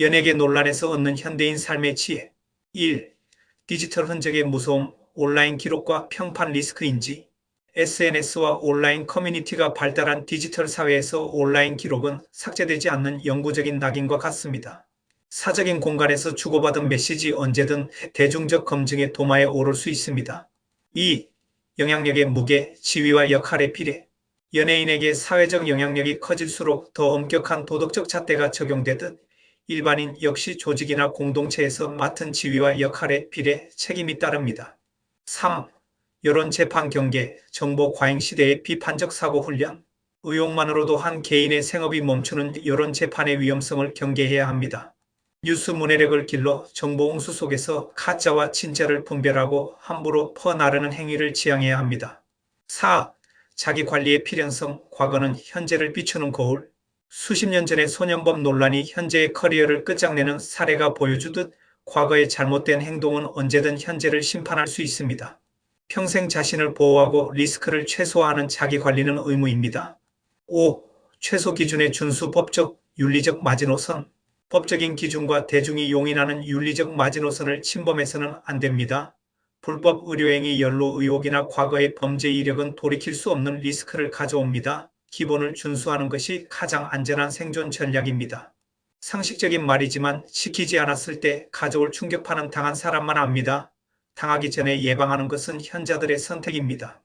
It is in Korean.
연예계 논란에서 얻는 현대인 삶의 지혜. 1. 디지털 흔적의 무서움, 온라인 기록과 평판 리스크인지. SNS와 온라인 커뮤니티가 발달한 디지털 사회에서 온라인 기록은 삭제되지 않는 영구적인 낙인과 같습니다. 사적인 공간에서 주고받은 메시지 언제든 대중적 검증의 도마에 오를 수 있습니다. 2. 영향력의 무게, 지위와 역할의 비례. 연예인에게 사회적 영향력이 커질수록 더 엄격한 도덕적 잣대가 적용되듯 일반인 역시 조직이나 공동체에서 맡은 지위와 역할의 비례, 책임이 따릅니다. 3. 여론 재판 경계, 정보 과잉 시대의 비판적 사고 훈련. 의혹만으로도 한 개인의 생업이 멈추는 여론 재판의 위험성을 경계해야 합니다. 뉴스 문해력을 길러 정보 홍수 속에서 가짜와 진짜를 분별하고 함부로 퍼나르는 행위를 지양해야 합니다. 4. 자기 관리의 필연성, 과거는 현재를 비추는 거울. 수십 년 전의 소년범 논란이 현재의 커리어를 끝장내는 사례가 보여주듯 과거의 잘못된 행동은 언제든 현재를 심판할 수 있습니다. 평생 자신을 보호하고 리스크를 최소화하는 자기 관리는 의무입니다. 5. 최소 기준의 준수 법적, 윤리적 마지노선. 법적인 기준과 대중이 용인하는 윤리적 마지노선을 침범해서는 안 됩니다. 불법 의료행위 연루 의혹이나 과거의 범죄 이력은 돌이킬 수 없는 리스크를 가져옵니다. 기본을 준수하는 것이 가장 안전한 생존 전략입니다. 상식적인 말이지만 지키지 않았을 때 가져올 충격파는 당한 사람만 압니다. 당하기 전에 예방하는 것은 현자들의 선택입니다.